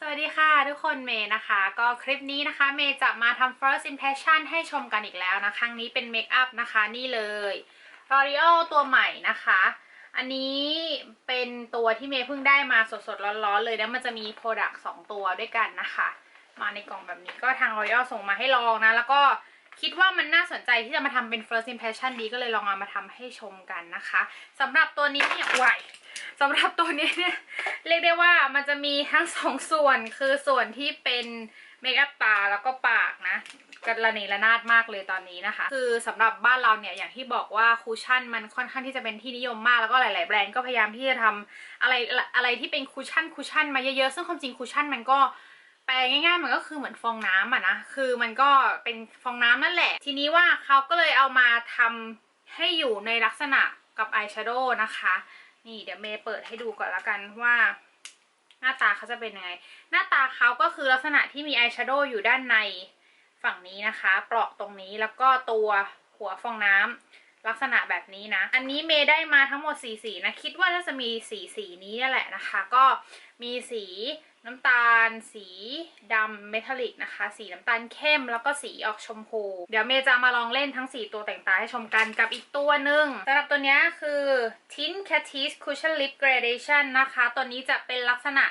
สวัสดีค่ะทุกคนเมย์นะคะ ก็คลิปนี้นะคะ เมย์จะมาทำ first impression ให้ชมกันอีกแล้วนะครั้งนี้เป็นเมคอัพนะคะนี่เลย L'Oreal ตัวใหม่นะคะ อันนี้เป็นตัวที่เมย์เพิ่งได้มาสดๆร้อนๆเลยแล้วมันจะมี product 2ตัวด้วยกันนะคะ มาในกล่องแบบนี้ก็ทาง L'Oreal ส่งมาให้ลองนะ แล้วก็คิดว่ามันน่าสนใจที่จะมาทำเป็น first impression ดีก็เลยลองเอามาทำให้ชมกันนะคะสำหรับตัวนี้เนี่ยไหว สำหรับตัวนี้เนี่ยเรียกได้ว่ามันจะมีทั้งสองส่วนคือส่วนที่เป็นเมคอัพตาแล้วก็ปากนะกระเนระนาดมากเลยตอนนี้นะคะ คือสำหรับบ้านเราเนี่ยอย่างที่บอกว่าคูชั่นมันค่อนข้างที่จะเป็นที่นิยมมากแล้วก็หลาย ๆ แบรนด์ก็พยายามที่จะทำอะไรอะไรที่เป็นคูชั่นคูชั่นมาเยอะ ๆ ซึ่งความจริงคูชั่นมันก็แปลง่ายๆมันก็คือเหมือนฟองน้ำอะนะ คือมันก็เป็นฟองน้ำนั่นแหละ ทีนี้ว่าเขาก็เลยเอามาทำให้อยู่ในลักษณะกับอายแชโดว์นะคะ นี่เดี๋ยวเมย์เปิดให้ดูก่อนละกันว่า หน้าตาเขาจะเป็นยังไง หน้าตาเขาก็คือลักษณะที่มีอายแชโดว์อยู่ด้านในฝั่งนี้นะคะ เปราะตรงนี้แล้วก็ตัวหัวฟองน้ำ ลักษณะแบบนี้นะ อันนี้เมย์ได้มาทั้งหมดสีสีนะ คิดว่าน่าจะมีสีสีนี้นี่แหละนะคะ ก็มีสีน้ำตาล สีดำเมทัลลิกนะคะ สีน้ำตาลเข้มแล้วก็สีออกชมพู เดี๋ยวเมย์จะมาลองเล่นทั้ง 4 ตัวแต่งตาให้ชมกันกับอีกตัวหนึ่งสำหรับตัวนี้คือ Tint Catrice Cushion Lip Gradation นะคะ ตัวนี้จะเป็นลักษณะ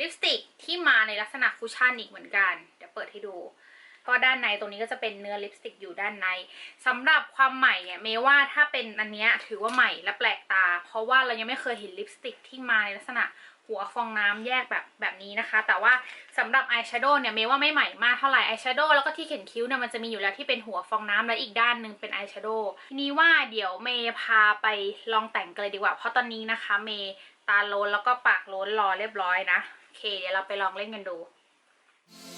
ลิปสติกที่มาในลักษณะคุชชั่นอีกเหมือนกัน เดี๋ยวเปิดให้ดู ก็ด้านในตรงนี้ก็จะเป็นเนื้อลิปสติกอยู่ด้านในสำหรับความใหม่เนี่ยเมย์ว่าถ้าเป็นอันเนี้ยถือว่าใหม่และแปลกตา เพราะว่าเรายังไม่เคยเห็นลิปสติกที่มาในลักษณะหัวฟองน้ำแยกแบบแบบนี้นะคะ แต่ว่าสำหรับอายแชโดว์เนี่ยเมย์ว่าไม่ใหม่มากเท่าไหร่อายแชโดว์แล้วก็ที่เขียนคิ้วเนี่ยมันจะมีอยู่แล้วที่เป็นหัวฟองน้ำและอีกด้านหนึ่งเป็นอายแชโดว์ทีนี้ว่าเดี๋ยวเมย์พาไปลองแต่งกันเลยดีกว่า เพราะตอนนี้นะคะ เมย์ตาโลนแล้วก็ปากโลนรอเรียบร้อยนะโอเค เดี๋ยวเราไปลองเล่นกันดูนี่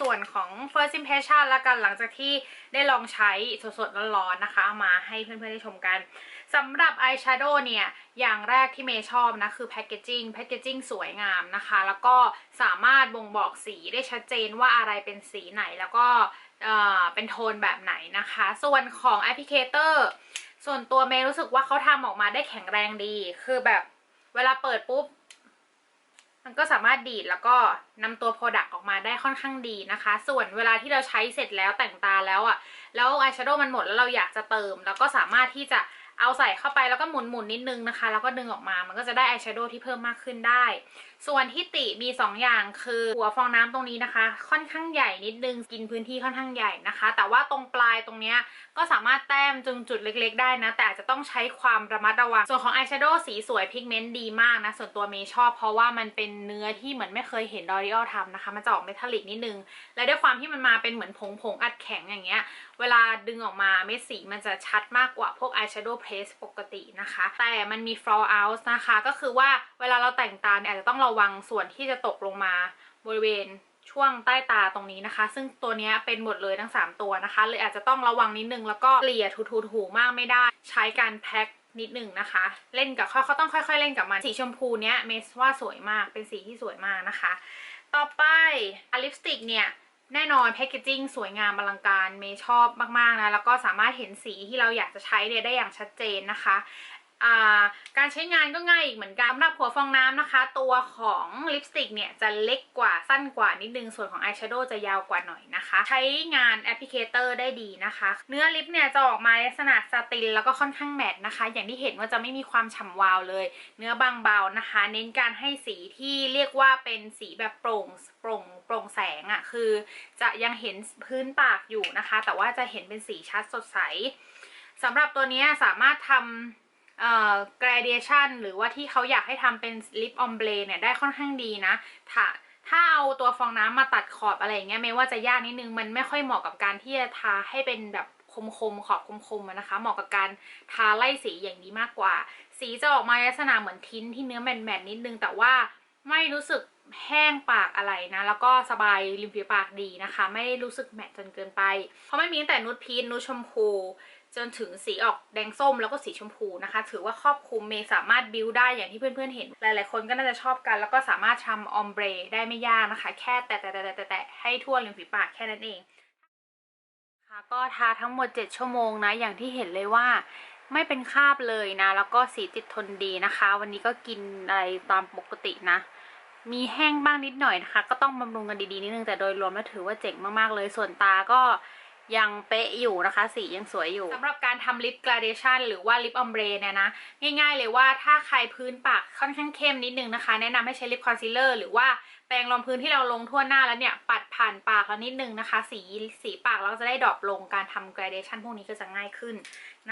ส่วนของ first impression ละกันหลังจากที่ได้ลองใช้สดๆร้อนๆนะคะเอามาให้เพื่อนๆได้ชมกันสำหรับ eyeshadow เนี่ย อย่างแรกที่เมย์ชอบนะ คือ packaging packaging สวยงามนะคะ แล้วก็สามารถบ่งบอกสีได้ชัดเจนว่าอะไรเป็นสีไหนแล้วก็เอ่อเป็นโทนแบบไหนนะคะ ส่วนของ applicator ส่วนตัวเมย์รู้สึกว่าเขาทำออกมาได้แข็งแรงดี คือแบบเวลาเปิดปุ๊บ มันก็สามารถดีดแล้วก็นำตัว Product ออกมาได้ค่อนข้างดีนะคะ ส่วนเวลาที่เราใช้เสร็จแล้วแต่งตาแล้วอะ่ะ แล้วอายแชโดว์มันหมดแล้วเราอยากจะเติมแล้วก็สามารถที่จะ เอาใส่เข้าไปแล้วก็หมุนๆนิดนึงนะคะ แล้วก็ดึงออกมามันก็จะได้อายแชโดว์ที่เพิ่มมากขึ้นได้ ส่วนที่ติมี 2 อย่างคือหัวฟองน้ำตรงนี้นะคะ ค่อนข้างใหญ่นิดนึงกินพื้นที่ค่อนข้างใหญ่นะคะ แต่ว่าตรงปลายตรงเนี้ยก็สามารถแต้มจึงจุดเล็ก ๆ ได้นะ แต่อาจจะต้องใช้ความระมัดระวัง ส่วนของอายแชโดว์สีสวยพิกเมนต์ดีมากนะ ส่วนตัวเมย์ชอบเพราะว่ามันเป็นเนื้อที่เหมือนไม่เคยเห็นดอริออลทำนะคะ มันจะออกเมทัลลิกนิดนึง และด้วยความที่มันมาเป็นเหมือนผงผงๆอัดแข็งอย่างเงี้ย เวลาดึงออกมาเม็ดสีมันจะชัดมากกว่าพวก eyeshadow ปกตินะคะ แต่มันมี fall out นะคะ ก็คือว่าเวลาเราแต่งตาเนี่ยอาจจะต้องระวังส่วนที่จะตกลงมาบริเวณช่วงใต้ตาตรงนี้นะคะ ซึ่งตัวนี้เป็นหมดเลยทั้ง 3 ตัวนะคะ เลยอาจจะต้องระวังนิดนึงแล้วก็เกลี่ยถูๆๆมากไม่ได้ ใช้การแพ็คนิดหนึ่งนะคะ เล่นกับเขาเขาต้องค่อย ๆ เล่นกับมัน สีชมพูเนี้ยเมสว่าสวยมากเป็นสีที่สวยมากนะคะ ต่อไปอลิปสติกเนี่ย แน่นอนแพคเกจิ้งสวยงามอลังการเมย์ชอบมากๆนะ แล้วก็สามารถเห็นสีที่เราอยากจะใช้เนี่ยได้อย่างชัดเจนนะคะ การใช้งานก็ง่ายอีกเหมือนกันสำหรับหัวฟองน้ำนะคะ ตัวของลิปสติกเนี่ยจะเล็กกว่าสั้นกว่านิดนึง ส่วนของอายแชโดว์จะยาวกว่าหน่อยนะคะ ใช้งานแอปพลิเคเตอร์ได้ดีนะคะ เนื้อลิปเนี่ยจะออกมาลักษณะสตินแล้วก็ค่อนข้างแมตต์นะคะ อย่างที่เห็นว่าจะไม่มีความฉ่ำวาวเลย เนื้อบางเบานะคะ เน้นการให้สีที่เรียกว่าเป็นสีแบบโปร่งโปร่งโปร่งแสงอะ่ะคือ จะยังเห็นพื้นปากอยู่นะคะ แต่ว่าจะเห็นเป็นสีชัดสดใสสำหรับตัวนี้สามารถทำ gradation หรือว่าที่เขาอยากให้ทำเป็นลิปออมเบรเนี่ยได้ค่อนข้างดีนะถ้าถ้าเอาตัวฟองน้ำมาตัดขอบอะไรอย่างเงี้ยไม่ว่าจะยากนิดนึงมันไม่ค่อยเหมาะกับการที่จะทาให้เป็นแบบคมๆขอบคมๆอะนะคะ เหมาะกับการทาไล่สีอย่างนี้มากกว่า สีจะออกมาลักษณะเหมือนทิ้นที่เนื้อแมนๆนิดนึง แต่ว่าไม่รู้สึกแห้งปากอะไรนะ แล้วก็สบายริมฝีปากดีนะคะ ไม่ได้รู้สึกแมตจนเกินไป เพราะไม่มีตั้งแต่นูดพีชนูดชมพู จนถึงสีออกแดงส้มแล้วก็สีชมพูนะคะ ถือว่าครอบคลุมเมย์สามารถบิวได้อย่างที่เพื่อนๆเห็น หลายๆ คนก็น่าจะชอบกัน แล้วก็สามารถทำออมเบรได้ไม่ยากนะคะ แค่แตะแตะแตะแตะแตะให้ทั่วริมฝีปากแค่นั้นเองค่ะก็ทาทั้งหมด 7 ชั่วโมงนะ อย่างที่เห็นเลยว่าไม่เป็นคราบเลยนะ แล้วก็สีติดทนดีนะคะ วันนี้ก็กินอะไรตามปกตินะ มีแห้งบ้างนิดหน่อยนะคะ ก็ต้องบำรุงกันดีๆนิดนึงแต่โดยรวมแล้วถือว่าเจ๋งมากๆเลย ส่วนตาก็ ยังเป๊ะอยู่นะคะ สียังสวยอยู่สำหรับการทำลิปกราเดชันหรือว่าลิปออมเบรเนี่ยนะ ง่ายๆเลยว่าถ้าใครพื้นปากค่อนข้างเข้มนิดนึงนะคะ แนะนำให้ใช้ลิปคอนซีลเลอร์หรือว่าแปรงรองพื้นที่เราลงทั่วหน้าแล้วเนี่ยปัดผ่านปากเรานิดนึงนะคะ สีสีปากเราจะได้ดรอปลงการทำกราเดชันพวกนี้ก็จะง่ายขึ้น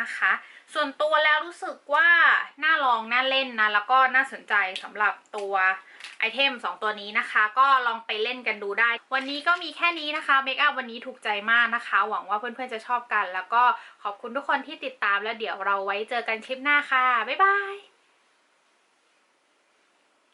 นะคะ ส่วนตัวแล้วรู้สึกว่าน่าลองน่าเล่นนะ แล้วก็น่าสนใจสำหรับตัวไอเทม2 ตัวนี้นะคะ ก็ลองไปเล่นกันดูได้ วันนี้ก็มีแค่นี้นะคะเมคอัพวันนี้ถูกใจมากนะคะ หวังว่าเพื่อนๆจะชอบกัน แล้วก็ขอบคุณทุกคนที่ติดตามแล้วเดี๋ยวเราไว้เจอกันคลิปหน้าค่ะ บ๊ายบาย